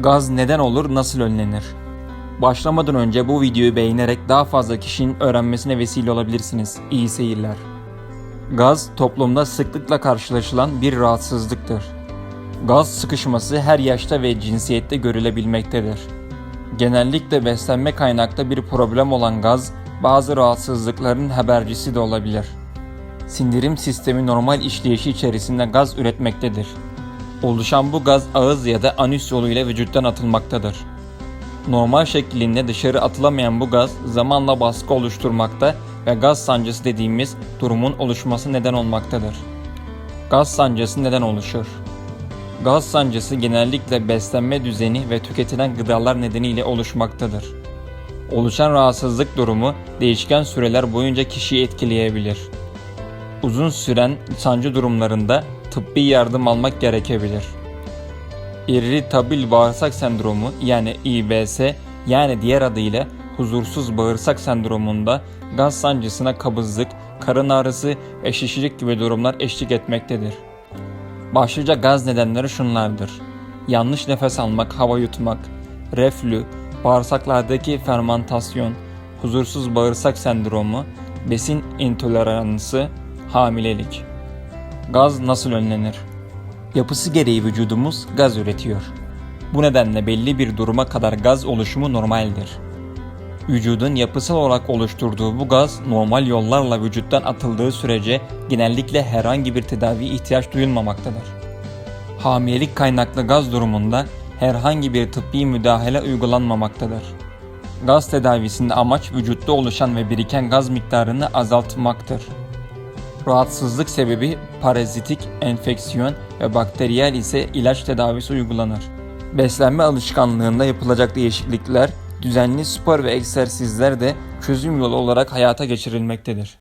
Gaz neden olur, nasıl önlenir? Başlamadan önce bu videoyu beğenerek daha fazla kişinin öğrenmesine vesile olabilirsiniz. İyi seyirler. Gaz toplumda sıklıkla karşılaşılan bir rahatsızlıktır. Gaz sıkışması her yaşta ve cinsiyette görülebilmektedir. Genellikle beslenme kaynaklı bir problem olan gaz bazı rahatsızlıkların habercisi de olabilir. Sindirim sistemi normal işleyişi içerisinde gaz üretmektedir. Oluşan bu gaz ağız ya da anüs yoluyla vücuttan atılmaktadır. Normal şeklinde dışarı atılamayan bu gaz zamanla baskı oluşturmakta ve gaz sancısı dediğimiz durumun oluşması neden olmaktadır. Gaz sancısı neden oluşur? Gaz sancısı genellikle beslenme düzeni ve tüketilen gıdalar nedeniyle oluşmaktadır. Oluşan rahatsızlık durumu değişken süreler boyunca kişiyi etkileyebilir. Uzun süren sancı durumlarında tıbbi yardım almak gerekebilir. İrritabil bağırsak sendromu yani İBS yani diğer adıyla huzursuz bağırsak sendromunda gaz sancısına kabızlık, karın ağrısı ve şişirik gibi durumlar eşlik etmektedir. Başlıca gaz nedenleri şunlardır. Yanlış nefes almak, hava yutmak, reflü, bağırsaklardaki fermantasyon, huzursuz bağırsak sendromu, besin intoleransı, hamilelik. Gaz nasıl önlenir? Yapısı gereği vücudumuz gaz üretiyor. Bu nedenle belli bir duruma kadar gaz oluşumu normaldir. Vücudun yapısal olarak oluşturduğu bu gaz normal yollarla vücuttan atıldığı sürece genellikle herhangi bir tedavi ihtiyaç duyulmamaktadır. Hamilelik kaynaklı gaz durumunda herhangi bir tıbbi müdahale uygulanmamaktadır. Gaz tedavisinde amaç vücutta oluşan ve biriken gaz miktarını azaltmaktır. Rahatsızlık sebebi parazitik, enfeksiyon ve bakteriyel ise ilaç tedavisi uygulanır. Beslenme alışkanlığında yapılacak değişiklikler, düzenli spor ve egzersizler de çözüm yolu olarak hayata geçirilmektedir.